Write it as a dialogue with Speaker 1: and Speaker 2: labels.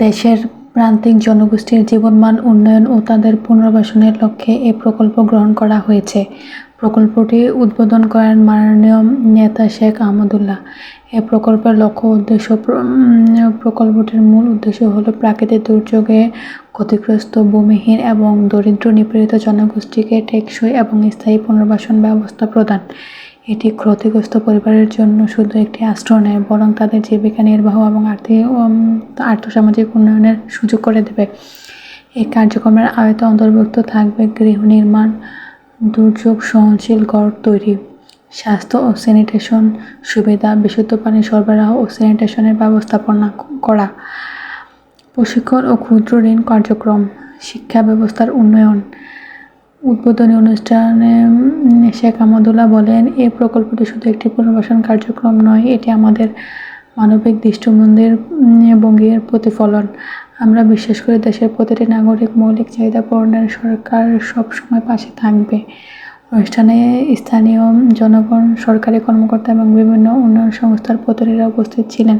Speaker 1: দেশের প্রান্তিক জনগোষ্ঠীর জীবনমান উন্নয়ন ও তাদের পুনর্বাসনের লক্ষ্যে এ প্রকল্প গ্রহণ করা হয়েছে। প্রকল্পটি উদ্বোধন করেন মাননীয় নেতা শেখ আহমদুল্লাহ। এ প্রকল্পের লক্ষ্য উদ্দেশ্য প্রকল্পটির মূল উদ্দেশ্য হল প্রাকৃতিক দুর্যোগে ক্ষতিগ্রস্ত ভূমিহীন এবং দরিদ্র নিপীড়িত জনগোষ্ঠীকে টেকসই এবং স্থায়ী পুনর্বাসন ব্যবস্থা প্রদান। এটি ক্ষতিগ্রস্ত পরিবারের জন্য শুধু একটি আশ্রয় নয়, বরং তাদের জীবিকা নির্বাহ এবং আর্থিক আর্থসামাজিক উন্নয়নের সুযোগ করে দেবে। এই কার্যক্রমের আয়তে অন্তর্ভুক্ত থাকবে গৃহ নির্মাণ, দুর্যোগ সহনশীল ঘর তৈরি, স্বাস্থ্য ও স্যানিটেশন সুবিধা, বিশুদ্ধ পানি সরবরাহ ও স্যানিটেশনের ব্যবস্থাপনা করা, প্রশিক্ষণ ও ক্ষুদ্র ঋণ কার্যক্রম, শিক্ষা ব্যবস্থার উন্নয়ন উদ্বোধনী অনুষ্ঠানে শেখ আহমদুল্লাহ বলেন এই প্রকল্পটি শুধু একটি পুনর্বাসন কার্যক্রম নয়, এটি আমাদের মানবিক দৃষ্টিভঙ্গির ভঙ্গির প্রতিফলন। আমরা বিশ্বাস করি দেশের প্রতিটি নাগরিক মৌলিক চাহিদা পূরণের সরকার সবসময় পাশে থাকবে। অনুষ্ঠানে স্থানীয় জনগণ, সরকারি কর্মকর্তা এবং বিভিন্ন উন্নয়ন সংস্থার প্রতিনিধিরা উপস্থিত ছিলেন।